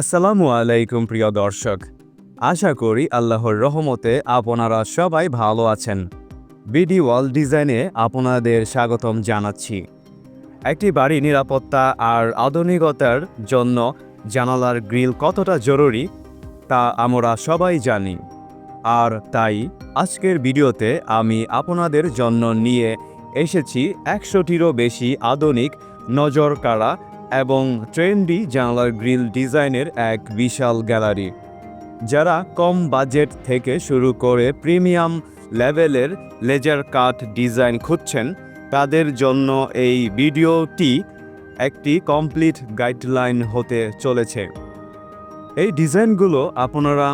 আসসালামু আলাইকুম, প্রিয় দর্শক। আশা করি আল্লাহর রহমতে আপনারা সবাই ভালো আছেন। বিডি ওয়াল ডিজাইনে আপনাদের স্বাগতম জানাচ্ছি। একটি বাড়ি নিরাপত্তা আর আধুনিকতার জন্য জানালার গ্রিল কতটা জরুরি তা আমরা সবাই জানি। আর তাই আজকের ভিডিওতে আমি আপনাদের জন্য নিয়ে এসেছি একশোটিরও বেশি আধুনিক নজর কাড়া এবং ট্রেন্ডি জানালার গ্রিল ডিজাইনের এক বিশাল গ্যালারি, যারা কম বাজেট থেকে শুরু করে প্রিমিয়াম লেভেলের লেজার কাট ডিজাইন খুঁজছেন, তাদের জন্য এই ভিডিওটি একটি কমপ্লিট গাইডলাইন হতে চলেছে। এই ডিজাইনগুলো আপনারা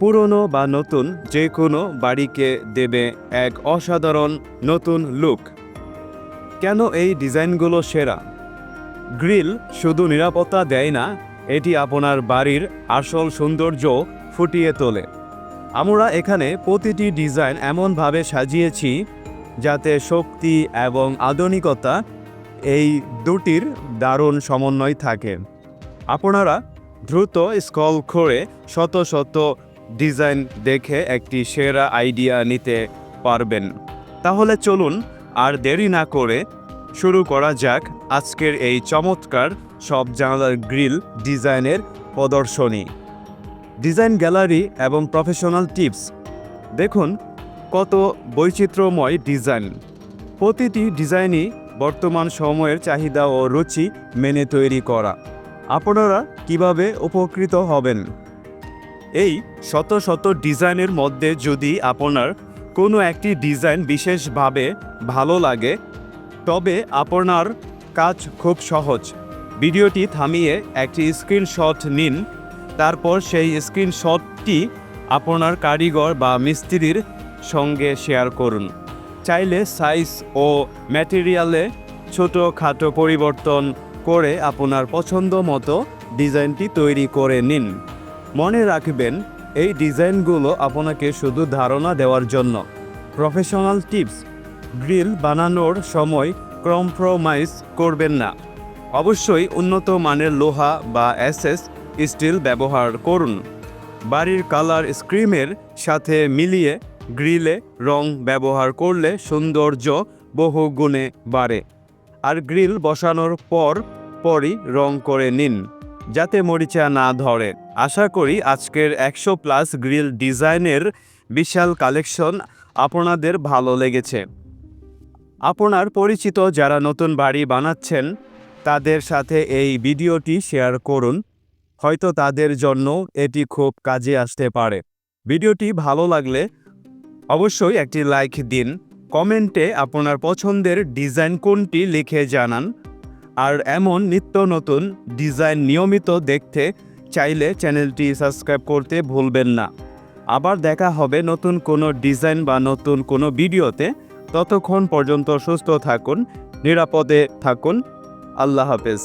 পুরনো বা নতুন যে কোনো বাড়িকে দেবে এক অসাধারণ নতুন লুক। কেন এই ডিজাইনগুলো সেরা? গ্রিল শুধু নিরাপত্তা দেয় না, এটি আপনার বাড়ির আসল সৌন্দর্য ফুটিয়ে তোলে। আমরা এখানে প্রতিটি ডিজাইন এমনভাবে সাজিয়েছি যাতে শক্তি এবং আধুনিকতা এই দুটির দারুণ সমন্বয় থাকে। আপনারা দ্রুত স্কল করে শত শত ডিজাইন দেখে একটি সেরা আইডিয়া নিতে পারবেন। তাহলে চলুন আর দেরি না করে শুরু করা যাক আজকের এই চমৎকার সব জানালার গ্রিল ডিজাইনের প্রদর্শনী। ডিজাইন গ্যালারি এবং প্রফেশনাল টিপস। দেখুন কত বৈচিত্র্যময় ডিজাইন। প্রতিটি ডিজাইনই বর্তমান সময়ের চাহিদা ও রুচি মেনে তৈরি করা। আপনারা কীভাবে উপকৃত হবেন? এই শত শত ডিজাইনের মধ্যে যদি আপনার কোনো একটি ডিজাইন বিশেষভাবে ভালো লাগে তবে আপনার কাজ খুব সহজ। ভিডিওটি থামিয়ে একটি স্ক্রিনশট নিন, তারপর সেই স্ক্রিনশটটি আপনার কারিগর বা মিস্ত্রির সঙ্গে শেয়ার করুন। চাইলে সাইজ ও ম্যাটেরিয়ালে ছোটোখাটো পরিবর্তন করে আপনার পছন্দ মতো ডিজাইনটি তৈরি করে নিন। মনে রাখবেন, এই ডিজাইনগুলো আপনাকে শুধু ধারণা দেওয়ার জন্য। Professional tips. গ্রিল বানানোর সময় কম্প্রোমাইজ করবেন না। অবশ্যই উন্নত মানের লোহা বা অ্যাসেস স্টিল ব্যবহার করুন। বাড়ির কালার স্ক্রিমের সাথে মিলিয়ে গ্রিলে রং ব্যবহার করলে সৌন্দর্য বহু গুণে বাড়ে। আর গ্রিল বসানোর পর পরই রং করে নিন, যাতে মরিচা না ধরে। আশা করি আজকের একশো প্লাস গ্রিল ডিজাইনের বিশাল কালেকশন আপনাদের ভালো লেগেছে। আপনার পরিচিত যারা নতুন বাড়ি বানাচ্ছেন, তাদের সাথে এই ভিডিওটি শেয়ার করুন। হয়তো তাদের জন্য এটি খুব কাজে আসতে পারে। ভিডিওটি ভালো লাগলে অবশ্যই একটি লাইক দিন। কমেন্টে আপনার পছন্দের ডিজাইন কোনটি লিখে জানান। আর এমন নিত্য নতুন ডিজাইন নিয়মিত দেখতে চাইলে চ্যানেলটি সাবস্ক্রাইব করতে ভুলবেন না। আবার দেখা হবে নতুন কোনো ডিজাইন বা নতুন কোনো ভিডিওতে। ততক্ষণ পর্যন্ত সুস্থ থাকুন নিরাপদে থাকুন। আল্লাহ হাফেজ।